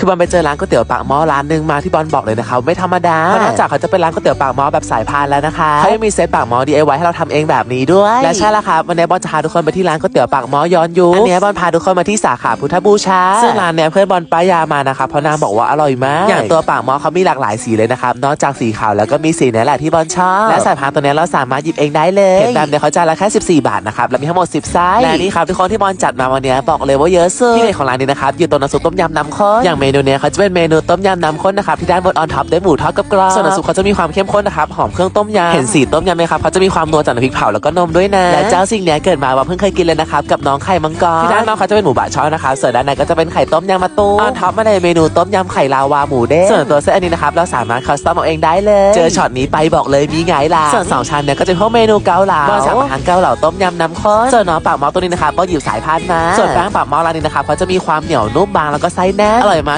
คือบอลไปเจอร้านก๋วยเตี๋ยวปากหม้อร้านหนึ่งมาที่บอลบอกเลยนะคะไม่ธรรมดาเพราะนอกจากเขาจะเป็นร้านก๋วยเตี๋ยวปากหม้อแบบสายพานแล้วนะคะเขายังมีเซตปากหม้อ DIY ให้เราทำเองแบบนี้ด้วย และใช่แล้วครับวันนี้บอลจะพาทุกคนไปที่ร้านก๋วยเตี๋ยวปากหม้อย้อนยุคอันนี้บอลพาทุกคนมาที่สาขาพุทธบูชาซึ่งร้านเนี้ยเพื่อนบอลป้ายยามานะคะเพราะนางบอกว่าอร่อยมากอย่างตัวปากหม้อเขามีหลากหลายสีเลยนะครับนอกจากสีขาวแล้วก็มีสีเนี้แหละที่บอลชอบและสายพานตัวเนี้ยเราสามารถหยิบเองได้เลยเห็นแบบเนี้ยเขาจานละแค่14 บาทนะครับแล้วมีทั้งหมด 10ไส้และนี่ครับทุกคนที่บอลจัดมาวันเนี้ยบอกเลยว่าเยอะสุดที่เด็ดของร้านนี้นะครับอยู่ตรงน้ำซุปต้มยำน้ำข้นอย่างเมนูเนี้ยเขาจะเป็นเมนูต้มยำน้ำข้นนะครับที่ด้านบนออนท็อปด้วยหมูทอดกับกรอบส่วนน้ำซุปเขาจะมีความเข้มข้นนะครับหอมเครื่องต้มยำเห็นสีต้มยำไหมครับเขาจะมีความนัวจากน้ำพริกเผาแล้วก็นมด้วยนะและเจ้าสิ่งเนี้ยเกิดมาว่าเพิ่งเคยกินเลยนะครับกับน้องไข่มังกรที่ด้านนอกเขาจะเป็นหมูบะช่อนะครับส่วนด้านในก็จะเป็นไข่ต้มยำมะตูมออนท็อปมาในเมนูต้มยำไข่ลาวาหมูเด้งส่วนตัวเส้นอันนี้นะครับเราสามารถคัสตอมเอาเองได้เลย เจอช็อตนี้ไปบอกเลยมีไงล่ะส่วนสองชั้นเนี่ยก็จะเป็นพวกเมนูเกาเหลาก็สั่งอาหารเกาเหลาต้มยำน้ำข้นส่วนน้องปากหม้อตัวนี้นะครับก็หยิบสายพานมาส่วนแป้งปากหม้อร้านนี้นะครับเขาจะมีความเหนียวนุ่มบางแล้วก็ไส้แน่นอร่อยมาก